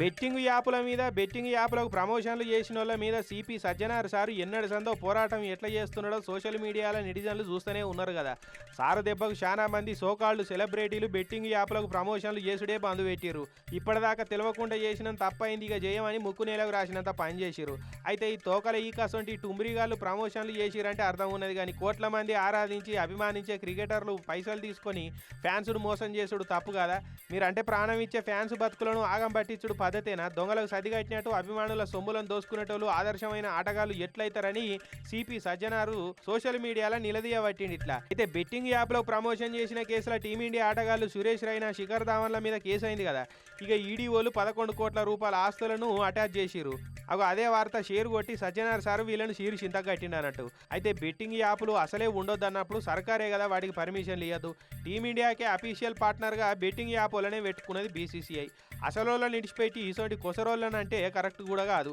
Betting యాప్ల మీద betting యాప్లకు ప్రమోషన్లు చేసిన వాళ్ళ మీద సిపి సజ్జనార్ సారు ఎన్నడి సందో పోరాటం ఎట్లా చేస్తున్నాడో సోషల్ మీడియాలో నెటిజన్లు చూస్తూనే ఉన్నారు కదా. సారు దెబ్బకు చాలా మంది సోకాళ్ళు సెలబ్రిటీలు బెట్టింగ్ యాప్లకు ప్రమోషన్లు చేసుడే బంధు పెట్టారు ఇప్పటిదాకా తెలియకుండా చేసినంత తప్పైంది ఇక చేయమని ముక్కు నేలకు రాసినంత పని చేసిరు అయితే ఈ తోకల ఈ కసంటి టుమ్రిగాళ్ళు ప్రమోషన్లు చేసిరంటే అర్థం ఉన్నది కానీ కోట్ల మంది ఆరాధించి అభిమానించే క్రికెటర్లు పైసలు తీసుకొని ఫ్యాన్స్ను మోసం చేసుడు తప్పు కదా. మీరంటే ప్రాణం ఇచ్చే ఫ్యాన్స్ బతుకులను ఆగం పట్టించుడు పద్ధతేనా? దొంగలకు సదిగట్టినట్టు అభిమానుల సొమ్ములను దోసుకునేటోళ్ళు ఆదర్శమైన ఆటగాళ్ళు ఎట్లయితారని సిపి సజ్జనారు సోషల్ మీడియాలో నిలదీయబట్టింది ఇట్లా అయితే బెట్టింగ్ యాప్లో ప్రమోషన్ చేసిన కేసులో టీమిండియా ఆటగాళ్ళు సురేష్ రైనా శిఖర్ ధావన్ల మీద కేసు అయింది కదా. ఇక ఈడీఓలు పదకొండు కోట్ల రూపాయల ఆస్తులను అటాచ్ చేసిరు అగో అదే వార్త షేర్ కొట్టి సజ్జనార్ సార్ వీళ్ళని షీరు చింత కట్టిండు అన్నట్టు అయితే బెట్టింగ్ యాప్లు అసలే ఉండొద్దు అన్నప్పుడు సర్కారే కదా వాటికి పర్మిషన్లు ఇవ్వద్దు టీమిండియాకే అఫీషియల్ పార్ట్నర్గా బెట్టింగ్ యాప్ వలనే పెట్టుకున్నది బీసీసీఐ. అసలు నిడిచిపోయి అయితే ఈసోటి కొసరోళ్ళని అంటే కరెక్ట్ కూడా కాదు.